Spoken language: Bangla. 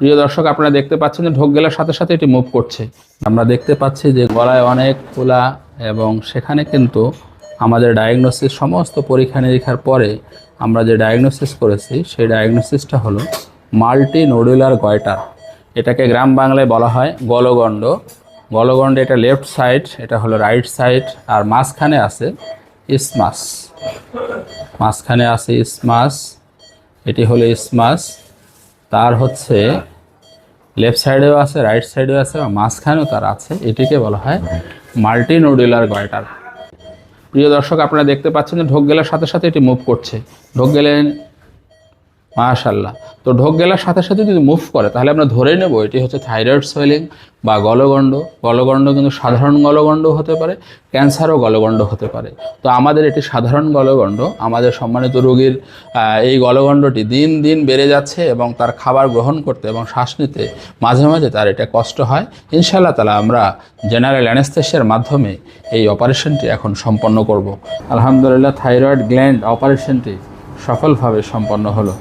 প্রিয় দর্শক, আপনারা দেখতে পাচ্ছেন যে ঢোক গেলার সাথে সাথে এটি মুভ করছে। আমরা দেখতে পাচ্ছি যে গলায় অনেক ফোলা এবং সেখানে কিন্তু আমাদের ডায়াগনোসিস সমস্ত পরীক্ষা নিরীক্ষার পরে আমরা যে ডায়াগনোসিস করেছি, সেই ডায়াগনোসিসটা হলো মাল্টি নোডুলার গয়টার এটাকে গ্রাম বাংলায় বলা হয় গলগণ্ড। গলগণ্ড এটা লেফট সাইড এটা হলো রাইট সাইড আর মাঝখানে আছে ইসমাস মাঝখানে আছে ইসমাস এটি হলো ইসমাস তার হচ্ছে লেফট সাইডেও আছে রাইট সাইডেও আছে বা মাঝখানেও তার আছে। এটিকে বলা হয় মাল্টি নোডুলার গয়টার প্রিয় দর্শক, আপনারা দেখতে পাচ্ছেন যে ঢোক গেলার সাথে সাথে এটি মুভ করছে। ঢোক গেলে মাশাল্লাহ তো ঢোক গেলার সাথে সাথে যদি মুভ করে, তাহলে আমরা ধরে নেব এটি হচ্ছে থাইরয়েড সোয়েলিং বা গলগণ্ড। গলগণ্ড কিন্তু সাধারণ গলগণ্ড হতে পারে, ক্যান্সারও গলগণ্ড হতে পারে। তো আমাদের এটি সাধারণ গলগণ্ড। আমাদের সম্মানিত রোগীর এই গলগণ্ডটি দিন দিন বেড়ে যাচ্ছে এবং তার খাবার গ্রহণ করতে এবং শ্বাস নিতে মাঝে মাঝে তার এটা কষ্ট হয়। ইনশাআল্লাহ তালা আমরা জেনারেল অ্যানেস্থেশিয়ার মাধ্যমে এই অপারেশনটি এখন সম্পন্ন করব। আলহামদুলিল্লাহ থাইরয়েড গ্ল্যান্ড অপারেশনটি সফলভাবে সম্পন্ন হলো।